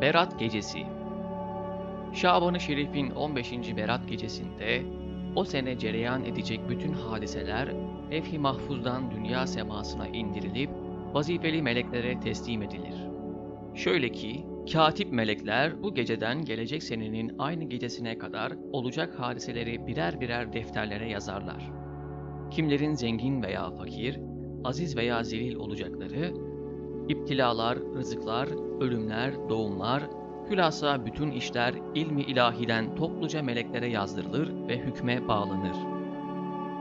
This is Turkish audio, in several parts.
Berat Gecesi Şaban-ı Şerif'in 15. Berat Gecesi'nde o sene cereyan edecek bütün hadiseler levh-i mahfuzdan dünya semasına indirilip vazifeli meleklere teslim edilir. Şöyle ki, katip melekler bu geceden gelecek senenin aynı gecesine kadar olacak hadiseleri birer birer defterlere yazarlar. Kimlerin zengin veya fakir, aziz veya zelil olacakları, İptilalar, rızıklar, ölümler, doğumlar, hülasa bütün işler ilmi ilahiden topluca meleklere yazdırılır ve hükme bağlanır.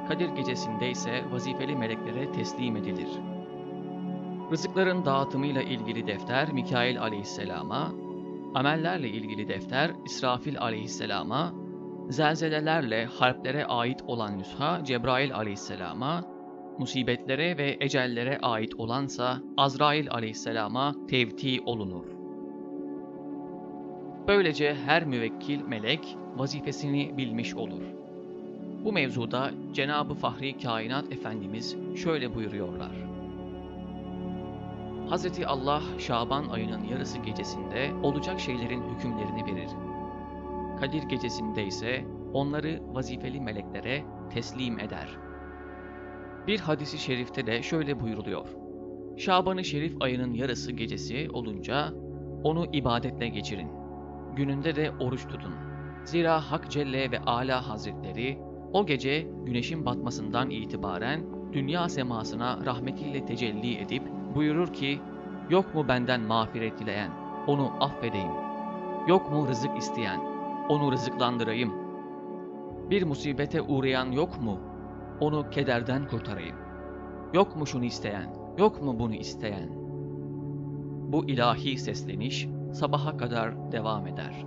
Kadir gecesinde ise vazifeli meleklere teslim edilir. Rızıkların dağıtımıyla ilgili defter Mikail aleyhisselama, amellerle ilgili defter İsrafil aleyhisselama, zelzelelerle, harplere ait olan nüsha Cebrail aleyhisselama, musibetlere ve ecellere ait olansa Azrail aleyhisselama tevti olunur. Böylece her müvekkil melek vazifesini bilmiş olur. Bu mevzuda Cenab-ı Fahri Kainat Efendimiz şöyle buyuruyorlar. Hazreti Allah Şaban ayının yarısı gecesinde olacak şeylerin hükümlerini verir. Kadir gecesinde ise onları vazifeli meleklere teslim eder.'' Bir hadisi şerifte de şöyle buyruluyor. Şaban-ı Şerif ayının yarısı gecesi olunca onu ibadetle geçirin. Gününde de oruç tutun. Zira Hak Celle ve Ala Hazretleri o gece güneşin batmasından itibaren dünya semasına rahmetiyle tecelli edip buyurur ki Yok mu benden mağfiret dileyen, onu affedeyim. Yok mu rızık isteyen, onu rızıklandırayım. Bir musibete uğrayan yok mu, onu kederden kurtarayım. Yok mu şunu isteyen, yok mu bunu isteyen? Bu ilahi sesleniş sabaha kadar devam eder.